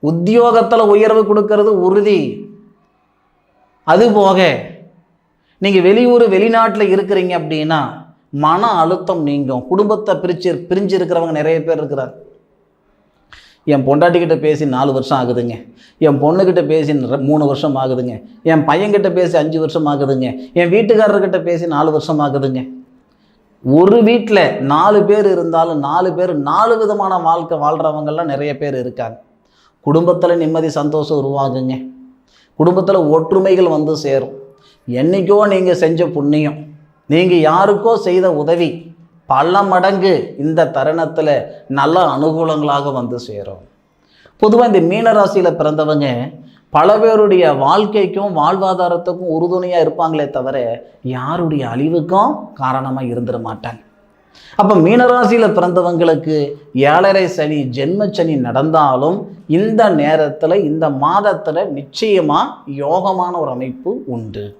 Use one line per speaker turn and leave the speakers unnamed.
உத்தியோகத்தில் உயர்வு கொடுக்கறது உறுதி. அதுபோக நீங்கள் வெளியூர் வெளிநாட்டில் இருக்கிறீங்க அப்படின்னா மன அழுத்தம் நீங்கும். குடும்பத்தை பிரிச்சு பிரிஞ்சு இருக்கிறவங்க நிறைய பேர் இருக்கிறார். என் பொண்டாட்டிக்கிட்ட பேசி நாலு வருஷம் ஆகுதுங்க. என் பொண்ணுக்கிட்ட பேசி மூணு வருஷம் ஆகுதுங்க. என் பையன்கிட்ட பேசி அஞ்சு வருஷம் ஆகுதுங்க. என் வீட்டுக்காரர்கிட்ட பேசி நாலு வருஷம் ஆகுதுங்க. ஒரு வீட்டில் நாலு பேர் இருந்தாலும் நாலு பேர் நாலு விதமான வாழ்க்கை வாழ்கிறவங்கெல்லாம் நிறைய பேர் இருக்காங்க. குடும்பத்தில் நிம்மதி சந்தோஷம் உருவாகுங்க. குடும்பத்தில் ஒற்றுமைகள் வந்து சேரும். என்னைக்கோ நீங்கள் செஞ்ச புண்ணியம் நீங்கள் யாருக்கோ செய்த உதவி பல மடங்கு இந்த தருணத்தில் நல்ல அனுகூலங்களாக வந்து சேரும். பொதுவாக இந்த மீனராசியில் பிறந்தவங்க பல பேருடைய வாழ்க்கைக்கும் வாழ்வாதாரத்துக்கும் உறுதுணையாக இருப்பாங்களே தவிர யாருடைய அழிவுக்கும் காரணமாக இருந்துட மாட்டாங்க. அப்போ மீனராசியில் பிறந்தவங்களுக்கு ஏழரை சனி ஜென்ம சனி நடந்தாலும் இந்த நேரத்தில் இந்த மாதத்தில் நிச்சயமாக யோகமான ஒரு அமைப்பு உண்டு.